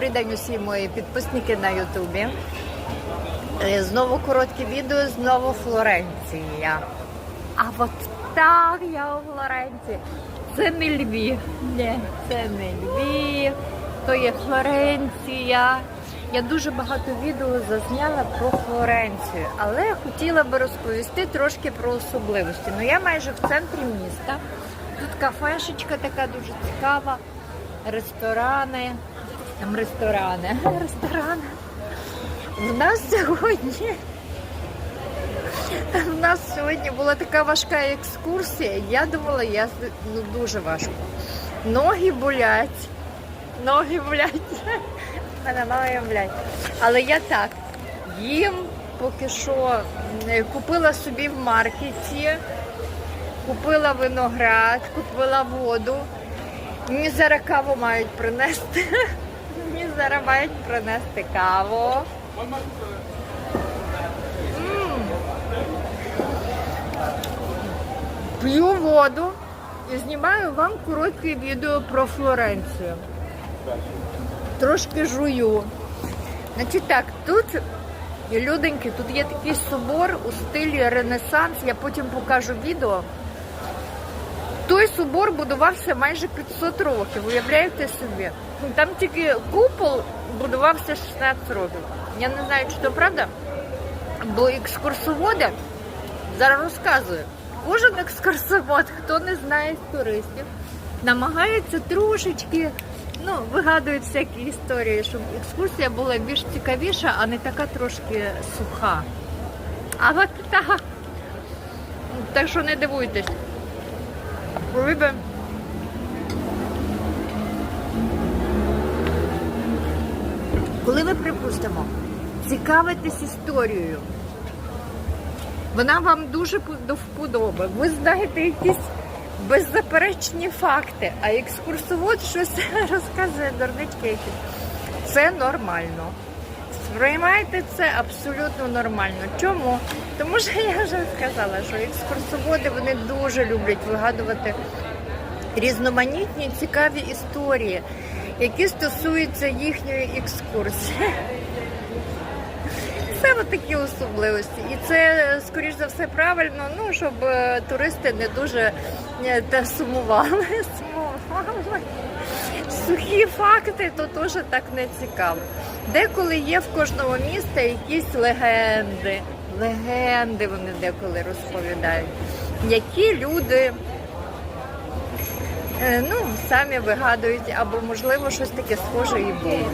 Добрий день усі мої підписники на Ютубі. Е, Знову коротке відео, знову Флоренція. А от так я у Флоренції. Це не Львів. Ні, це не Львів, то є Флоренція. Я дуже багато відео зазняла про Флоренцію, але хотіла би розповісти трошки про особливості. Ну я майже в центрі міста. Тут кафешечка така дуже цікава, ресторани. Там ресторани. Ресторани. В нас сьогодні. В нас сьогодні була така важка екскурсія. Я думала, я ну, дуже важко. Ноги болять. Ноги болять. Мене ноги болять. Але я так їм поки що е, купила собі в маркеті, купила виноград, купила воду. Мені зараз каву мають принести. Мені зараз мають принести каву. П'ю воду і знімаю вам коротке відео про Флоренцію. Трошки жую. Значить так, тут люденьки, тут є такий собор у стилі Ренесанс. Я потім покажу відео. Той собор будувався майже 500 років, уявляєте собі? Там тільки купол будувався 16 років. Я не знаю, чи то правда, бо екскурсоводи зараз розказую. Кожен екскурсовод, хто не знає туристів, намагається трошечки, ну, вигадують всякі історії, щоб екскурсія була більш цікавіша, а не така трошки суха. А от так. Так що не дивуйтесь. Риби. Коли ви, припустимо, цікавитесь історією, вона вам дуже до. Ви знаєте якісь беззаперечні факти, а екскурсовод щось розказує дурнички якісь. Це нормально. Сприймайте це абсолютно нормально. Чому? Тому що я вже сказала, що екскурсоводи вони дуже люблять вигадувати різноманітні цікаві історії, які стосуються їхньої екскурсії. Це такі особливості. І це, скоріш за все, правильно, ну, щоб е, туристи не дуже е, те сумували. Сумували. Сухі факти, то теж так не цікаво. Деколи є в кожного міста якісь легенди. Легенди вони деколи розповідають, які люди ну, самі вигадують, або можливо щось таке схоже і було.